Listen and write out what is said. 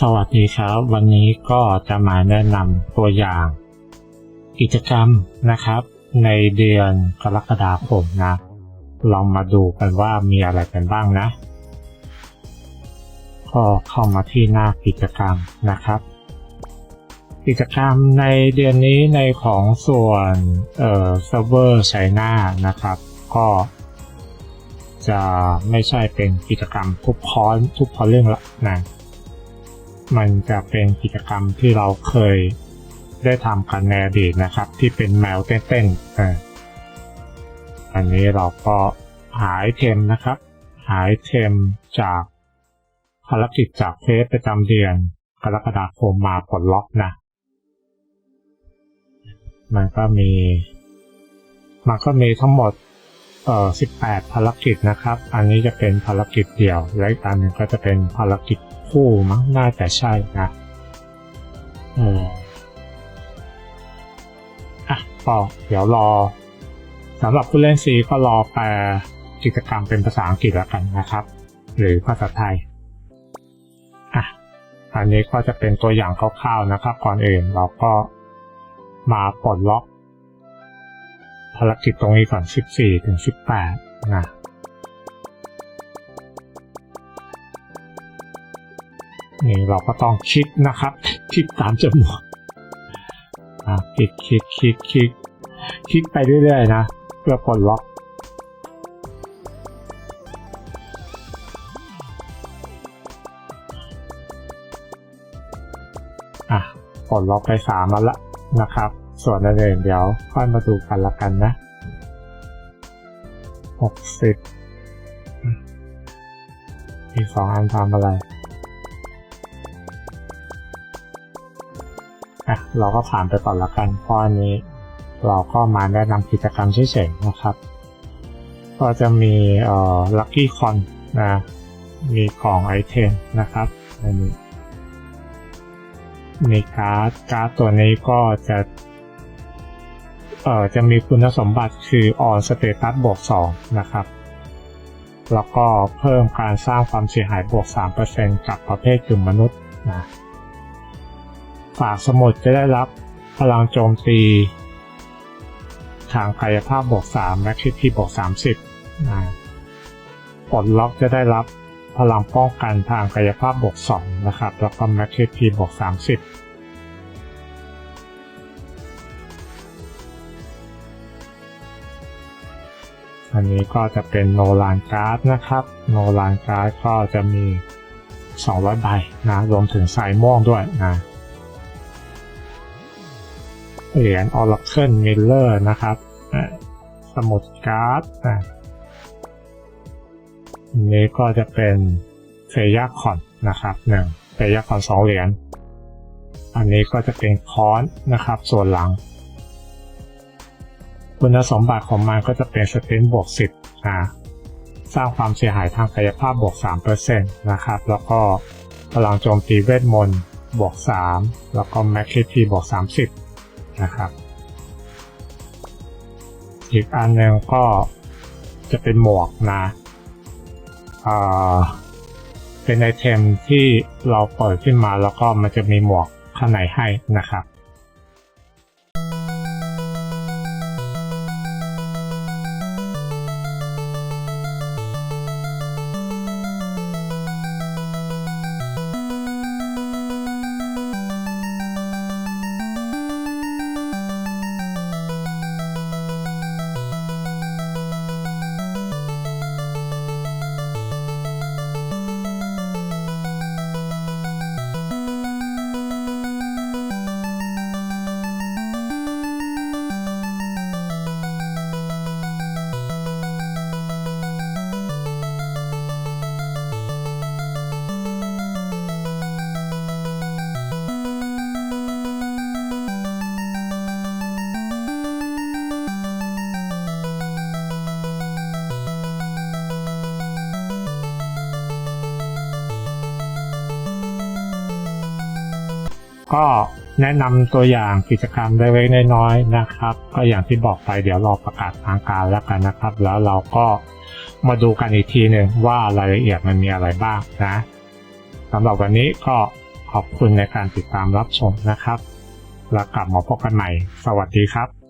สวัสดีครับ วันนี้ก็จะมาแนะนำตัวอย่าง กิจกรรมนะครับ ในเดือนกรกฎาคมนะลองมาดูกันว่ามีอะไรกันบ้างนะก็เข้ามาที่หน้ากิจกรรมนะครับ กิจกรรมในเดือนนี้ในของส่วนเอ่อเซิร์ฟเวอร์ไชน่านะครับ ก็จะไม่ใช่เป็นกิจกรรมทุกพอนทุกพอนเรื่องละนะ มันจะเป็นกิจกรรมที่เราเคยได้ทำกันในอดีตนะครับ ที่เป็นแมวเต้นๆอันนี้เราก็หาไอเทมนะครับ หาไอเทมจากภารกิจจากเฟสประจำเดือนกรกฎาคมมาปลดล็อกนะ มันก็มี มันก็มีทั้งหมด เอ่อ18 ภารกิจนะครับ อันนี้จะเป็นภารกิจเดี่ยว และอีกอันนึงก็จะเป็นภารกิจคู่มั้งน่าจะใช่นะเอออะก็เดี๋ยวรอสำหรับผู้เล่นซีก็รอแปลกิจกรรมเป็นภาษาอังกฤษแล้วกันนะครับ หรือภาษาไทยอะอันนี้ก็จะเป็นตัวอย่างคร่าวๆนะครับ ก่อนอื่นเราก็มาปลดล็อการกิจตรงนี้ก่อน 14 ถึง 18 นะนี่เราก็ต้องคิดนะครับคิดตามจำนวนอะคิดคิดคิดคิดคิดไปเรื่อยๆนะ เพื่อปลดล็อกอะปลดล็อกไปสามแล้วละนะครับ ส่วนอื่นเดี๋ยวค่อยมาดูกันละกันนะหกสิบอีกสองอันทำอะไร อะ เราก็ผ่านไปก่อนละกันเพราะอันนี้เราก็มาแนะนำกิจกรรมเฉยๆนะครับ ก็จะมีเอ่อลัคกี้คอนนะ มีของไอเทมนะครับ อันนี้มีการ์ดการ์ดตัวนี้ก็จะ จะมีคุณสมบัติคือ on status บวก2นะครับ แล้วก็เพิ่มการสร้างความเสียหายบวก 3%กับประเภทกลุ่มมนุษย์นะฝากสมุดจะได้รับพลังโจมตี ทางกายภาพบวก 3 และคิดที่บวก 30นะปลดล็อกจะได้รับพลังป้องกันทางกายภาพบวก 2 นะครับ แล้วก็แมคคิทีบวก 30 อันนี้ก็จะเป็นโนลานการ์ดนะครับโนลานการ์ดก็จะมี 200 ใบนะรวมถึงสายม่วงด้วยนะเหรียญ Oracle Miller นะครับอะสมุดการ์ดอะอันนี้ก็จะเป็นเฟยาคอนนะครับหนึ่งเฟยาคอนสองเหรียญอันนี้ก็จะเป็นคอนนะครับ ส่วนหลัง คุณสมบัติของมันก็จะเป็นสเตนบวก10นะสร้างความเสียหายทางกายภาพบวก3%นะครับ แล้วก็พลังโจมตีเวทมนต์บวก3แล้วก็แมคคิทีบวก30 นะครับ อีกอันหนึ่งก็จะเป็นหมวกนะอ่าเป็นไอเทมที่เราเปิดขึ้นมาแล้วก็มันจะมีหมวกข้างในให้นะครับ ก็แนะนำตัวอย่างกิจกรรมเล็กๆน้อยๆนะครับ ก็อย่างที่บอกไปเดี๋ยวรอประกาศทางการแล้วกันนะครับ แล้วเราก็มาดูกันอีกทีหนึ่งว่ารายละเอียดมันมีอะไรบ้างนะสำหรับวันนี้ก็ขอบคุณในการติดตามรับชมนะครับ แล้วกลับมาพบกันใหม่ สวัสดีครับ